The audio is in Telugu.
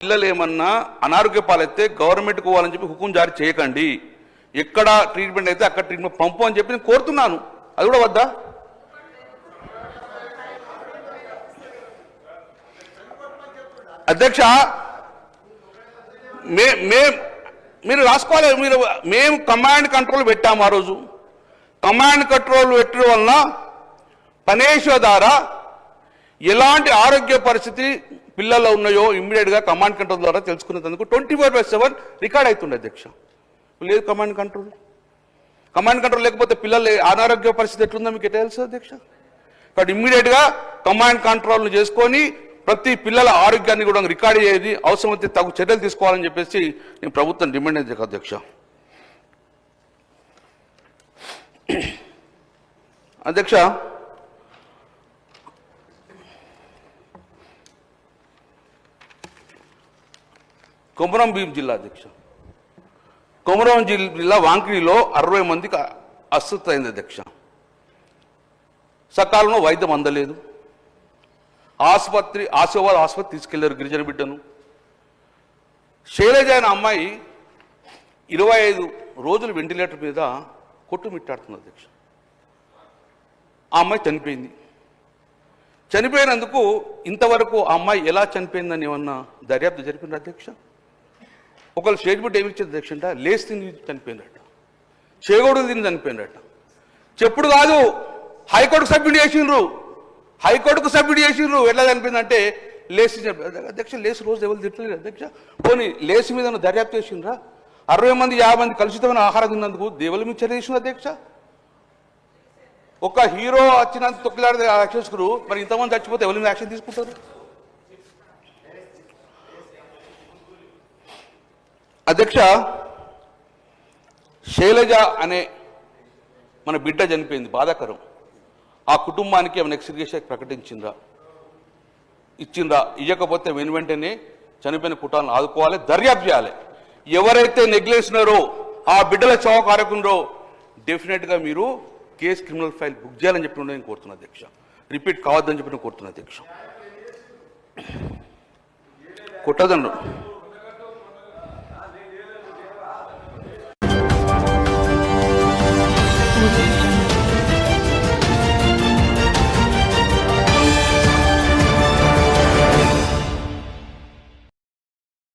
పిల్లలు ఏమన్నా అనారోగ్య పాలైతే గవర్నమెంట్కి పోవాలని చెప్పి హుకుం జారీ చేయకండి. ఎక్కడ ట్రీట్మెంట్ అయితే అక్కడ ట్రీట్మెంట్ పంపు అని చెప్పి నేను కోరుతున్నాను. అది కూడా వద్దా? అధ్యక్ష మే మే మీరు రాసుకోవాలి మీరు మేము కమాండ్ కంట్రోల్ పెట్టాము ఆ రోజు. కమాండ్ కంట్రోల్ పెట్టడం వలన పనేశ్వ ద్వారా ఎలాంటి ఆరోగ్య పరిస్థితి పిల్లల్లో ఉన్నాయో ఇమ్మీడియట్గా కమాండ్ కంట్రోల్ ద్వారా తెలుసుకునేందుకు twenty four by seven record అవుతుండే అధ్యక్ష. లేదు కమాండ్ కంట్రోల్? కమాండ్ కంట్రోల్ లేకపోతే పిల్లల అనారోగ్య పరిస్థితి ఎట్లుందో మీకు తెలుసు అధ్యక్ష? కాబట్టి ఇమ్మీడియట్గా కమాండ్ కంట్రోల్ చేసుకొని ప్రతి పిల్లల ఆరోగ్యాన్ని కూడా రికార్డ్ చేయాలి అవసరమైతే తగు చర్యలు తీసుకోవాలని చెప్పేసి నేను ప్రభుత్వం డిమాండ్ అయింది అధ్యక్ష. అధ్యక్ష కొమరం భీం జిల్లా అధ్యక్ష. కొమరం జిల్లా వాంకిడిలో అరవై మందికి అస్వస్థ అయింది అధ్యక్ష. సకాలంలో వైద్యం అందలేదు. ఆసుపత్రి ఆశీర్వాద ఆసుపత్రి తీసుకెళ్ళారు గిరిజన బిడ్డను. శైలజ అనే అమ్మాయి ఇరవై ఐదు రోజులు వెంటిలేటర్ మీద కొట్టుమిట్టాడుతుంది అధ్యక్ష. ఆ అమ్మాయి చనిపోయింది. చనిపోయినందుకు ఇంతవరకు ఆ అమ్మాయి ఎలా చనిపోయిందని ఏమన్నా దర్యాప్తు జరిపిన అధ్యక్ష? ఒకళ్ళు స్టేట్మెంట్ ఏమి ఇచ్చారు అధ్యక్ష అంట లేచి తిని చనిపోయిందట చేగోడు తిని చనిపోయిందట చెప్పుడు కాదు హైకోర్టుకు సబ్మిట్ చేసిండ్రు. హైకోర్టుకు సబ్మిట్ చేసిండ్రు. ఎట్లా చనిపోయిందంటే లేచి అధ్యక్ష లేచి రోజు ఎవరు తిట్టలేదు అధ్యక్ష? పోనీ లేచి మీద దర్యాప్తు చేసిండ్రా? అరవై మంది యాభై మంది కలుషితమైన ఆహారం తిన్నందుకు దేవుల మీద చర్య చేసింది అధ్యక్ష? ఒక హీరో వచ్చినంత తొక్కిలాడితే యాక్షన్స్కురు మరి ఇంతమంది చచ్చిపోతే ఎవరి మీద యాక్షన్ తీసుకుంటారు? అధ్యక్ష శైలజ అనే మన బిడ్డ చనిపోయింది బాధాకరం. ఆ కుటుంబానికి ఆమె ఎక్స్గ్రేషన్ ప్రకటించిందా? ఇచ్చిందా? ఇవ్వకపోతే వెను వెంటనే చనిపోయిన కుటుంబాలను ఆదుకోవాలి దర్యాప్తు చేయాలి. ఎవరైతే నెగ్లేసినారో ఆ బిడ్డల చావ కారకుండో డెఫినెట్గా మీరు కేసు క్రిమినల్ ఫైల్ బుక్ చేయాలని చెప్పి నేను కోరుతున్నా అధ్యక్ష. రిపీట్ కావద్దని చెప్పి నేను కోరుతున్నా అధ్యక్ష. కొట్టదన్ను